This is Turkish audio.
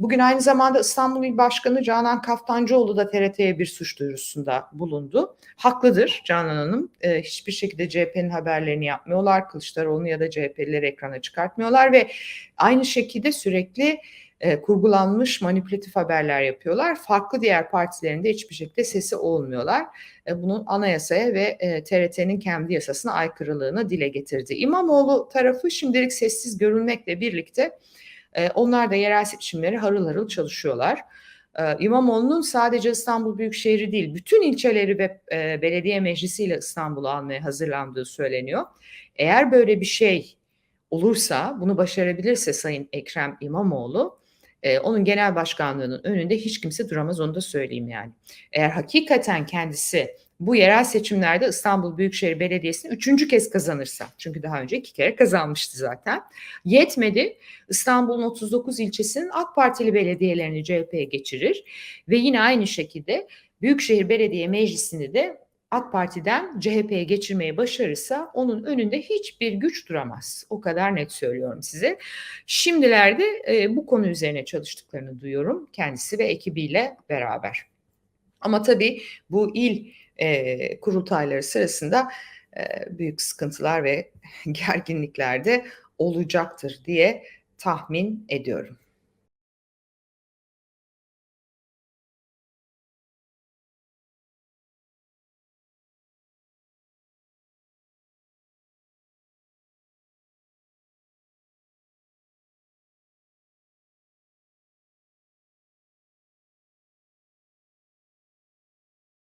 Bugün aynı zamanda İstanbul İl Başkanı Canan Kaftancıoğlu da TRT'ye bir suç duyurusunda bulundu. Haklıdır Canan Hanım. E, hiçbir şekilde CHP'nin haberlerini yapmıyorlar. Kılıçdaroğlu ya da CHP'lileri ekrana çıkartmıyorlar ve aynı şekilde sürekli e, kurgulanmış manipülatif haberler yapıyorlar. Farklı diğer partilerin de hiçbir şekilde sesi olmuyorlar. E, bunun anayasaya ve e, TRT'nin kendi yasasına aykırılığını dile getirdi. İmamoğlu tarafı şimdilik sessiz görülmekle birlikte e, onlar da yerel seçimleri harıl harıl çalışıyorlar. E, İmamoğlu'nun sadece İstanbul Büyükşehir'i değil, bütün ilçeleri ve e, belediye meclisiyle İstanbul'u almaya hazırlandığı söyleniyor. Eğer böyle bir şey olursa, bunu başarabilirse Sayın Ekrem İmamoğlu, e, onun genel başkanlığının önünde hiç kimse duramaz onu da söyleyeyim yani. Eğer hakikaten kendisi bu yerel seçimlerde İstanbul Büyükşehir Belediyesi'ni üçüncü kez kazanırsa, çünkü daha önce iki kere kazanmıştı zaten, yetmedi. İstanbul'un 39 ilçesinin AK Partili belediyelerini CHP'ye geçirir ve yine aynı şekilde Büyükşehir Belediye Meclisi'ni de AK Parti'den CHP'ye geçirmeyi başarırsa onun önünde hiçbir güç duramaz. O kadar net söylüyorum size. Şimdilerde e, bu konu üzerine çalıştıklarını duyuyorum kendisi ve ekibiyle beraber. Ama tabii bu il e, kurultayları sırasında e, büyük sıkıntılar ve gerginlikler de olacaktır diye tahmin ediyorum.